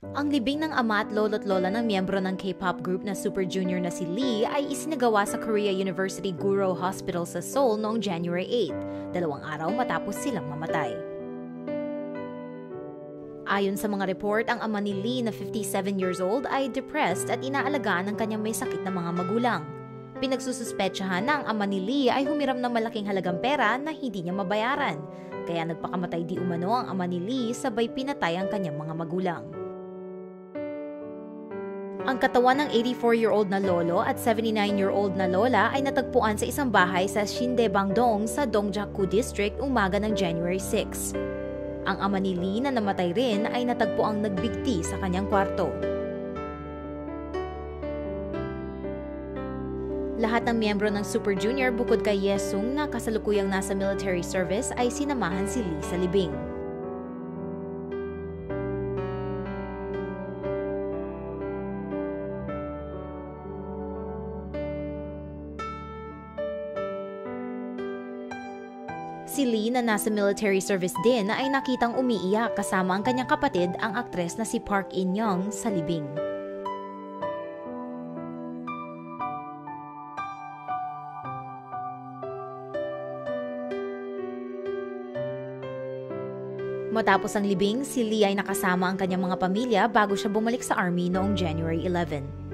Ang libing ng ama at lolo't lola ng miyembro ng K-pop group na Super Junior na si Lee ay isinagawa sa Korea University Guro Hospital sa Seoul noong January 8, dalawang araw matapos silang mamatay. Ayon sa mga report, ang ama ni Lee na 57 years old ay depressed at inaalagaan ng kanyang may sakit na mga magulang. Pinagsususpetsahan na ang ama ni Lee ay humiram ng malaking halagang pera na hindi niya mabayaran. Kaya nagpakamatay di umano ang ama ni Lee sabay pinatay ang kanyang mga magulang. Ang katawan ng 84-year-old na lolo at 79-year-old na lola ay natagpuan sa isang bahay sa Shindebangdong sa Dongjaku District umaga ng January 6. Ang ama ni Lee na namatay rin ay natagpuang nagbigti sa kanyang kwarto. Lahat ng miyembro ng Super Junior bukod kay Yesung na kasalukuyang nasa military service ay sinamahan si Lee sa libing. Si Lee na nasa military service din ay nakitang umiiyak kasama ang kanyang kapatid ang aktres na si Park In-young sa libing. Matapos ang libing, si Lee ay nakasama ang kanyang mga pamilya bago siya bumalik sa army noong January 11.